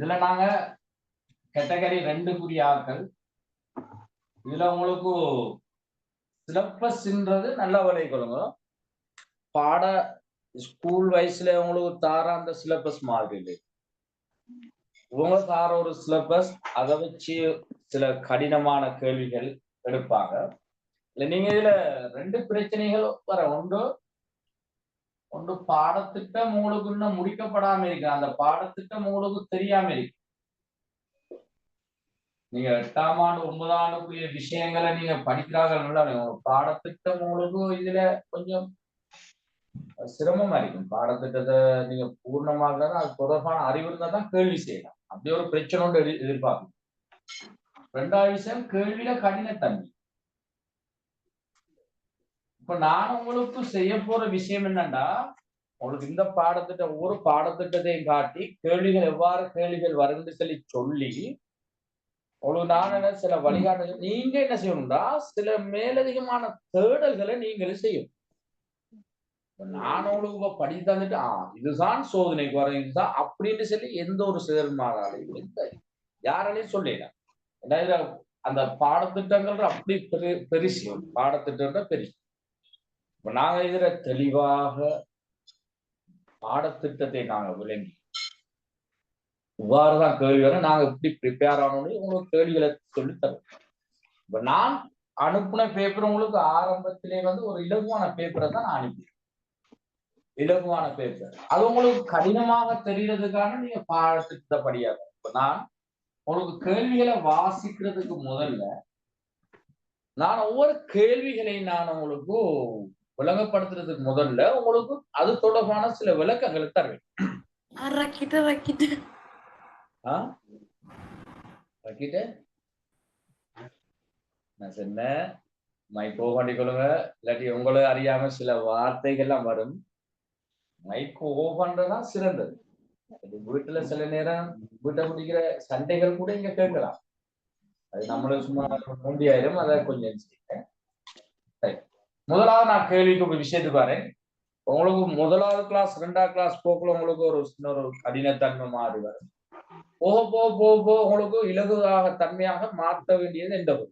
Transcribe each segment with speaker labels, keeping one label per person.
Speaker 1: இதுல நாங்க கேட்டகரி ரெண்டுக்குரிய ஆட்கள். இதுல உங்களுக்கு சிலபஸ்ன்றது நல்ல விலை கொள்ளுங்க பாட ஸ்கூல் வயசுல உங்களுக்கு தார அந்த சிலபஸ் மாதிரி இல்லை. இவங்க தார ஒரு சிலபஸ் அதை வச்சு சில கடினமான கேள்விகள் எடுப்பாங்க. இல்ல நீங்க இதுல ரெண்டு பிரச்சனைகள் வர ஒன்று ஒன்று பாடத்திட்டம் உங்களுக்கு இன்னும் முடிக்கப்படாம இருக்கு. அந்த பாடத்திட்டம் உங்களுக்கு தெரியாம இருக்கு. நீங்க எட்டாம் ஆண்டு ஒன்பதாம் ஆண்டுக்குரிய விஷயங்களை நீங்க படிக்கிறார்கள் பாடத்திட்டம் உங்களுக்கு இதுல கொஞ்சம் சிரமமா இருக்கும். பாடத்திட்டத்தை நீங்க பூர்ணமாக அது தொடர்பான அறிவு இருந்தா தான் கேள்வி செய்யலாம். அப்படி ஒரு பிரச்சனை ஒன்று எதிர்- எதிர்பார்க்கணும் ரெண்டாவது விஷயம் கேள்வியில கடினத்தன்மை. இப்ப நான் உங்களுக்கு செய்ய போற விஷயம் என்னன்னா உங்களுக்கு இந்த பாடத்திட்ட ஒவ்வொரு பாடத்திட்டத்தையும் காட்டி கேள்விகள் எவ்வாறு கேள்விகள் வரும்னு சொல்லி சொல்லி உங்களுக்கு நான் என்ன சில வழிகாட்டு நீங்க என்ன செய்யணும்டா சில மேலதிகமான தேடல்களை நீங்களும் செய்யும். இப்ப நான் உங்களுக்கு படித்து தந்துட்டு ஆ இதுதான் சோதனைக்கு வர இதுதான் அப்படின்னு சொல்லி எந்த ஒரு செயல்மாறாலையும் எந்த யாராலையும் சொல்லிடலாம் அந்த பாடத்திட்டங்கள் அப்படி பெரு பெருசு. பாடத்திட்டம் பெருசு. இப்ப நாங்க இதுல தெளிவாக பாடத்திட்டத்தை நாங்க விளங்கி இவ்வாறுதான் கேள்வி வரும். நாங்க எப்படி ப்ரிப்பேர் ஆகணும்னு உங்களுக்கு கேள்விகளை சொல்லி தரோம் இப்ப நான் அனுப்பின பேப்பர் உங்களுக்கு ஆரம்பத்திலே வந்து ஒரு இலகுவான பேப்பரை தான் நான் அனுப்பி இலகுவான பேப்பர் அது உங்களுக்கு கடினமாக தெரியறதுக்கான நீங்க பாடத்திட்டப்படியாக. இப்ப நான் உங்களுக்கு கேள்விகளை வாசிக்கிறதுக்கு முதல்ல நான் ஒவ்வொரு கேள்விகளையும் நான் உங்களுக்கு விளங்கப்படுத்துறதுக்கு முதல்ல உங்களுக்கு அது தொடர்பான சில விளக்கங்களை தருவேன் நான் சொன்னேன் மைக் ஓ பண்ணிக்கொள்ளுங்க இல்லாட்டி உங்களை அறியாம சில வார்த்தைகள்லாம் வரும். மைக் ஓ சிறந்தது. வீட்டுல சில நேரம் வீட்டை முடிக்கிற சண்டைகள் கூட இங்க கேட்கலாம். அது நம்மளுக்கு சும்மா மூண்டியாயிரும் அதை கொஞ்சம் செய்யுங்க. முதலாவது நான் கேள்விக்கு ஒரு விஷயத்துக்கு வரேன். உங்களுக்கு முதலாவது கிளாஸ் ரெண்டாவது கிளாஸ் போக்குள்ள உங்களுக்கு ஒரு சின்ன ஒரு கடினத்தன்மை மாறி வரும். போக போக போக போக உங்களுக்கு இலகுவாக தன்மையாக மாற்ற வேண்டியது எந்த ஒரு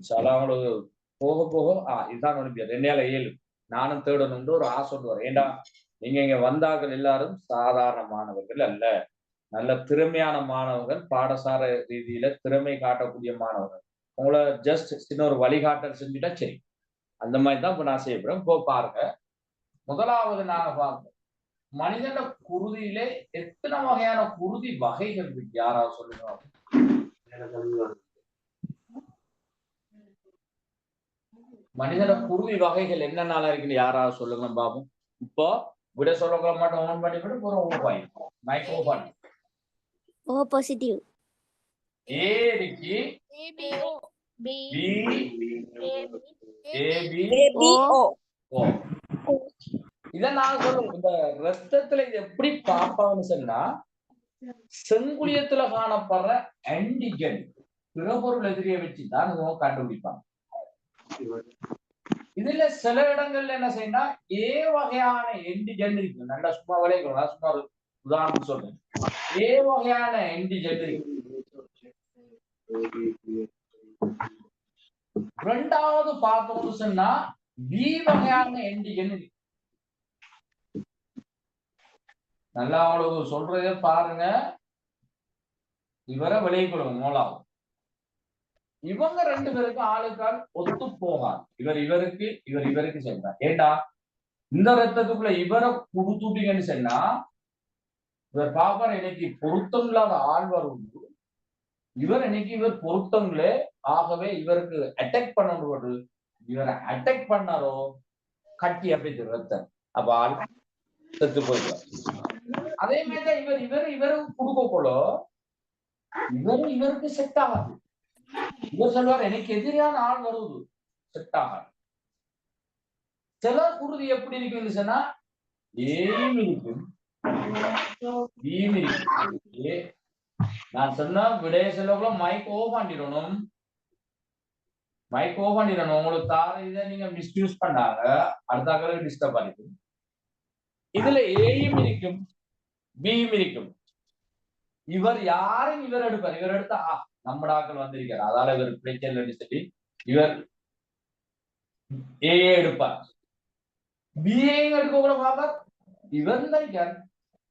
Speaker 1: சில உங்களுக்கு போக போக ஆ இதுதான் ஒலிம்பியது ரெண்டாயில ஏழு. நானும் தேடணும்னு ஒரு ஆசை ஒன்று வரும். ஏண்டா? நீங்க இங்க வந்தார்கள் எல்லாரும் சாதாரண மாணவர்கள் அல்ல. நல்ல திறமையான மாணவர்கள் பாடசார ரீதியில திறமை காட்டக்கூடிய மாணவர்கள். உங்களை ஜஸ்ட் சின்ன ஒரு வழிகாட்டல் செஞ்சுட்டா சரி. அந்த மாதிரி தான் இப்ப நான் செய்யப்படுறேன் இப்போ பாருங்க. முதலாவது நாங்க பார்ப்போம். மனிதன குருதியிலே எத்தனை வகையான குருதி வகைகள் இருக்கு? யாராவது சொல்லுங்க. மனிதன குருதி வகைகள் என்னென்னால இருக்குன்னு யாராவது சொல்லுங்க பாபு. இப்போ விட சொல்ல மட்டும் ஓன் பண்ணி விட்டு மைக் ஓன் பண்ணி
Speaker 2: O positive.
Speaker 1: ஏ இருக்கு பி
Speaker 2: O.
Speaker 1: இத நான் சொல்றேன். இந்த ரத்தத்துல இது எப்படி பார்ப்பாங்கன்னு சொன்னா செங்குளியத்துல காணப்படுற ஆன்டிஜன் பிறபொருள் எதிரியை வச்சு தான் இவங்க கண்டுபிடிப்பாங்க. இதுல சில இடங்கள்ல என்ன செய்யணும்னா ஏ வகையான ஆன்டிஜன் இருக்கு. நல்லா சும்மா விளையாடுறோம் நான் சும்மா ஒரு உதாரணம் சொல்றேன். ஏ வகையான ஆன்டிஜன் இருக்கு. ரெண்டாவது பார்த்தோம்னு சொன்னா பி வகையான ஆன்டிஜன் நல்லா அவங்களுக்கு சொல்றதே பாருங்க. இவரை விளைவிக்கணும் மூலாவது இவங்க ரெண்டு பேருக்கும் ஆளுக்கால் ஒத்து போகாது. இவர் இவருக்கு இவர் இவருக்கு செல்றார். ஏண்டா? இந்த ரத்தத்துக்குள்ள இவரை கொடுத்துட்டீங்கன்னு சொன்னா இவர் பாப்பார் இன்னைக்கு பொருத்தம் இல்லாத ஆள் வரும் இவர் இன்னைக்கு இவர் பொருத்தங்களே ஆகவே இவருக்கு அட்டாக் பண்ணும்போது இவரை அட்டாக் பண்ணாரோ கட்டி அப்படி ரத்தம் அப்ப செத்து போயிடும் அதே மாதிரிதான் இவர் இவர் இவருக்கு போல இவர் இவருக்கு செட் ஆகாது. இவர் சொல்வார் எனக்கு எதிரியான ஆள் வருது செட் ஆகாது. சில குருதி எப்படி இருக்குன்னு சொன்னா ஏன் இருக்கும். நான் சொன்ன விடைய சொல்லக்குள்ள மைக் ஓ பண்ணிடணும். மைக் ஓபன் பண்ணிடணும் உங்களுக்கு தார இதை நீங்க மிஸ்யூஸ் பண்ணாங்க அடுத்த அக்கறை டிஸ்டர்ப் பண்ணிக்கும் இதுல ஏயும் இருக்கும். பியும் இருக்கும். இவர் யாரும் இவர் எடுப்பார். இவர் எடுத்தா ஆ, நம்ம ஆட்கள் வந்திருக்காரு அதால இவர் பிரச்சனை சொல்லி இவர் ஏஏ எடுப்பார். பிஏ எடுக்க கூட பார்ப்பார். இவர் தான் இருக்கார்.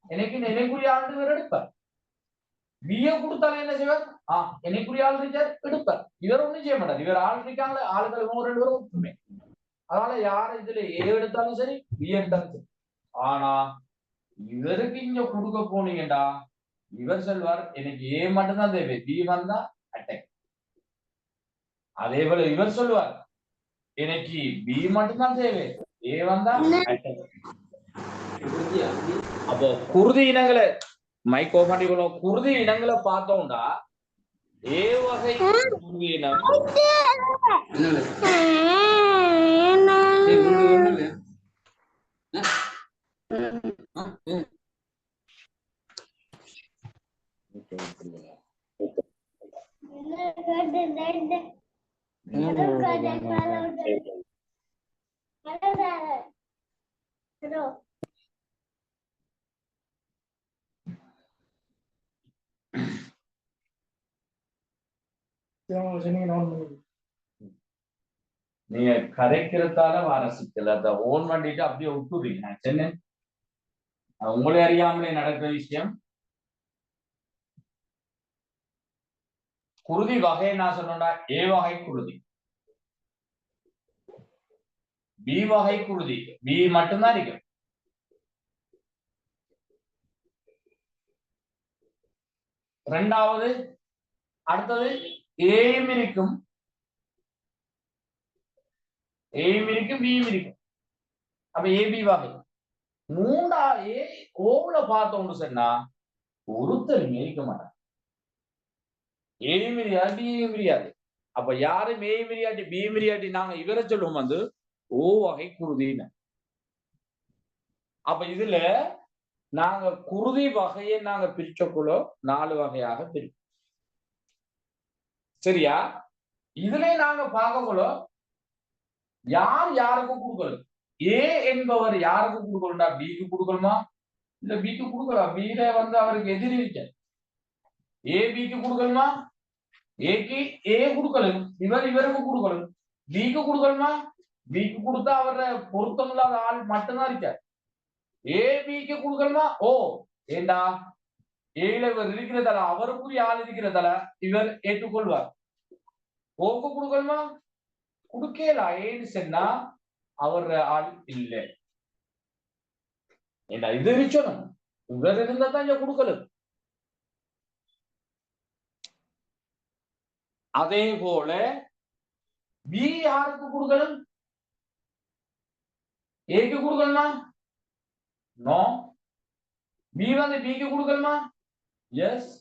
Speaker 1: எனக்கு எனக்குரிய ஆண்டு இவர் எடுப்பார். பிஏ கொடுத்தாலும் என்ன செய்வார்? ஆ எனக்குரிய ஆள் இருக்கார் எடுப்பார். இவர் ஒண்ணும் செய்ய மாட்டார். இவர் ஆள் இருக்காங்களே ஆளுகள் இவங்க ரெண்டு பேரும் ஒற்றுமை அதனால யார் இதுல ஏ எடுத்தாலும் சரி பி எடுத்தாலும் சரி. ஆனா இவருக்கு இங்க கொடுக்க போனீங்கடா. இவர் சொல்வார் எனக்கு ஏ மட்டும்தான் தேவை பி வந்தா அட்டாக் அதே போல இவர் சொல்வார் எனக்கு பி மட்டும்தான் தேவை ஏ வந்தா attack. அப்போ குருதி இனங்களை மைக்கோ பண்ணிக்கணும். குருதி இனங்களை பார்த்தோம்டா ஏ வகை குருதி இனம் நீங்க கதைக்கிறதால வர அதை ஓன் பண்ணிட்டு அப்படியே விட்டுறீங்க. சென்னை உங்களே உங்களை அறியாமலே நடக்கிற விஷயம். குருதி வகை நான் சொன்னா ஏ வகை குருதி. பி வகை குருதி. பி மட்டும்தான் இருக்கு. ரெண்டாவது அடுத்தது ஏயும் இருக்கும். ஏயும் இருக்கும் பியும் இருக்கும். அப்ப ஏபி வகை மூண்டா ஏ ஓவுல பார்த்தோம்னு சொன்னா ஒருத்தர் இருக்க மாட்டாங்க ஏயும் தெரியாது பியும் தெரியாது அப்ப யாரும் ஏயும் தெரியாட்டி பியும் தெரியாட்டி நாங்க இவரை சொல்லுவோம் வந்து ஓ வகை குருதின்னு அப்ப இதுல நாங்க குருதி வகையை நாங்க பிரிச்சக்குள்ள நாலு வகையாக பிரிப்போம். சரியா? இதுல நாங்க பார்க்கக்குள்ள யார் யாருக்கு கொடுக்கணும் ஏ என்பவர் யாருக்கு கொடுக்கணும்டா பிக்கு கொடுக்கணுமா இல்ல பிக்கு கொடுக்கலாம் பில வந்து அவருக்கு எதிரி இருக்க ஏ பிக்கு கொடுக்கணுமா ஏக்கு ஏ கொடுக்கணும் இவர் இவருக்கு கொடுக்கணும் பிக்கு கொடுக்கணுமா பிக்கு கொடுத்தா அவர பொருத்தம் இல்லாத ஆள் மட்டும்தான் இருக்கார். ஏ பிக்கு கொடுக்கணுமா ஓ ஏண்டா? ஏல இவர் இருக்கிறதால அவருக்குரிய ஆள் இருக்கிறதால இவர் ஏற்றுக்கொள்வார். ஓக்கு கொடுக்கணுமா? குடுக்கல? ஏன்னு சொன்னா அவர் ஆள் இல்லை. ஏண்டா இது இருக்கணும் இவர் இருந்தா தான் இங்க கொடுக்கணும் அதே போல பி யாருக்கு கொடுக்கணும் ஏக்கு கொடுக்கணுமா? நோ பி வந்து பிக்கு கொடுக்கணுமா? எஸ்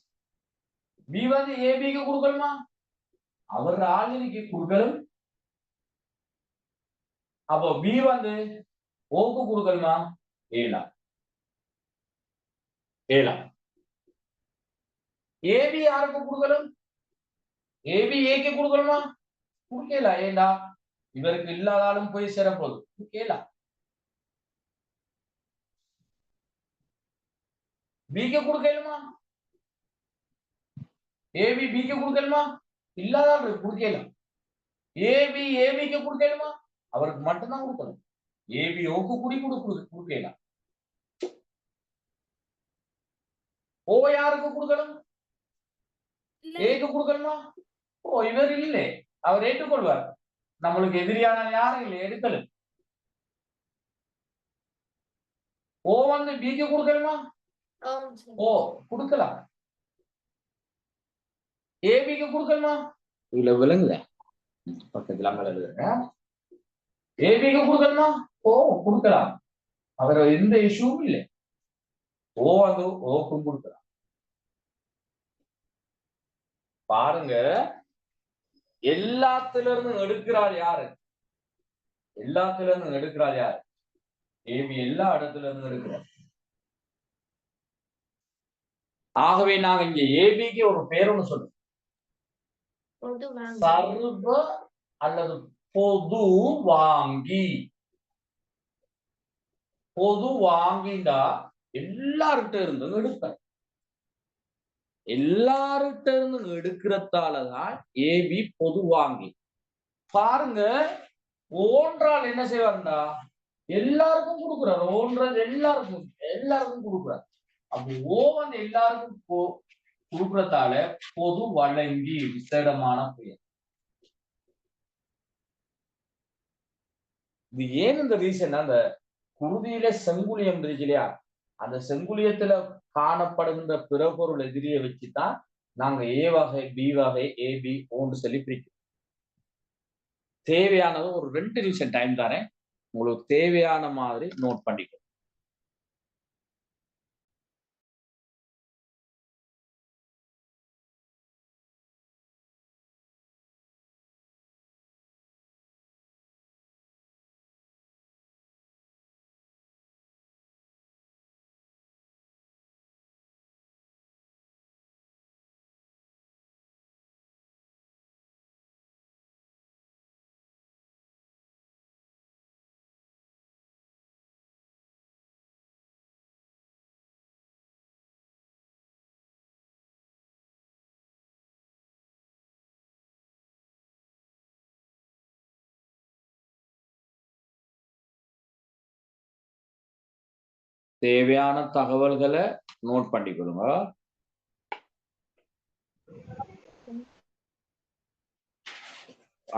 Speaker 1: பி வந்து ஏபிக்கு கொடுக்கணுமா? அவர் ஆளுக்கு கொடுக்கணும் அப்போ பி வந்து ஓக்கு கொடுக்கணுமா ஏலா ஏலா ஏபி யாருக்கு கொடுக்கணும் ஏபி ஏக்கு கொடுக்கணுமா கொடுக்கல. ஏண்டா? இவருக்கு இல்லாதாலும் போய் சேரப்போகுது. போகுது கொடுக்கல. பிக்கு கொடுக்கலுமா? ஏபி பிக்கு கொடுக்கலுமா? இல்லாதான் கொடுக்கல. ஏபி ஏபிக்கு கொடுக்கலுமா? அவருக்கு மட்டும்தான் கொடுக்கணும். ஏபி ஓக்கு குடி கொடுக்கலாம் ஓ யாருக்கு கொடுக்கணும்? ஏக்கு கொடுக்கணுமா? ஓ இவர் இல்லை. அவர் ஏற்றுக்கொள்வார். நம்மளுக்கு எதிரியான யாரும் இல்லை எடுக்கல. ஓ வந்து பிக்கு கொடுக்கணுமா ஓ கொடுக்கலாம். ஏபிக்கு கொடுக்கணுமா? இல்ல விளங்குல பக்கத்துல அங்க எழுதுங்க ஏபிக்கு கொடுக்கணுமா? ஓ கொடுக்கலாம். அவர் எந்த இஷ்யூவும் இல்லை. ஓ அது ஓக்கும் கொடுக்கலாம். பாருங்க. எல்லாத்துல இருந்து எடுக்கிறாள் யாரு? எல்லாத்துல இருந்து எடுக்கிறாள் யாரு? ஏபி எல்லா இடத்துல இருந்து எடுக்கிறார் ஆகவே நாங்க இங்க ஏபிக்கு ஒரு பேர் ஒண்ணு சொல்றோம். சர்வ அல்லது பொது வாங்கி. பொது வாங்கிண்டா எல்லார்கிட்ட இருந்தும் எடுப்பேன். எல்லார்கிட்ட இருந்தும் எடுக்கிறதாலதான் ஏபி பொது வாங்கி. பாருங்க ஓன்றால் என்ன செய்வாருண்டா? எல்லாருக்கும் கொடுக்குறாரு. ஓன்றால் எல்லாருக்கும் எல்லாருக்கும் கொடுக்குறாரு. அப்படி ஓவன் எல்லாருக்கும் போ- கொடுக்கறதால பொது வழங்கி விசேடமான புயல். இது ஏன் இந்த ரீசன் அந்த குருதியில செங்குலியம் இருக்கு இல்லையா? அந்த செங்குலியத்துல காணப்படுகின்ற பிறபொருள் எதிரியை வச்சுதான் நாங்க ஏ வகை பி வகை ஏ பி ஓன்னு சொல்லி பிரிக்கிறோம். தேவையானது ஒரு ரெண்டு நிமிஷம் டைம் தானே உங்களுக்கு தேவையான மாதிரி நோட் பண்ணிக்கணும் தேவையான தகவல்களை நோட் பண்ணிக்கொள்ளுங்க.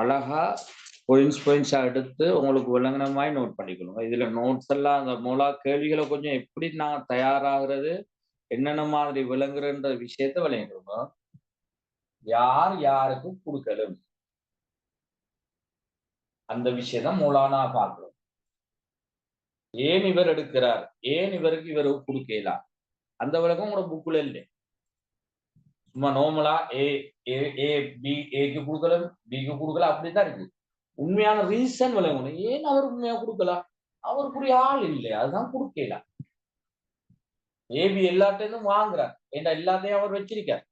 Speaker 1: அழகா பாயிண்ட்ஸ் பாயிண்ட்ஸா எடுத்து உங்களுக்கு விளங்குன மாதிரி நோட் பண்ணிக்கொள்ளுங்க. இதுல நோட்ஸ் எல்லாம் அந்த மூலா கேள்விகளை கொஞ்சம் எப்படி நான் தயாராகிறது என்னென்ன மாதிரி விளங்குறன்ற விஷயத்த விளையாடுங்க யார் யாருக்கு கொடுக்கலும்? அந்த விஷயத்தை மூலானா பார்க்கிறோம் ஏன் இவர் எடுக்கிறார்? ஏன் இவருக்கு இவர் கொடுக்கலாம் அந்த விளக்கம் கூட புக்குல இல்லை. சும்மா நோமலா ஏ ஏ ஏ பி ஏக்கு கொடுக்கலாம் பிக்கு கொடுக்கலாம் அப்படித்தான் இருக்கு. உண்மையான ரீசன் விளங்கணும் ஏன் அவர் உண்மையா கொடுக்கலாம் அவருக்குரிய ஆள் இல்லை. அதுதான் கொடுக்கலாம் ஏபி எல்லாத்தையும் வாங்குறார். ஏண்டா எல்லாத்தையும் அவர் வச்சிருக்கார்?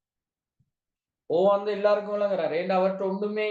Speaker 1: ஓ வந்து எல்லாருக்கும் விளங்குறார். ஏண்டா அவர்கிட்ட ஒன்றுமே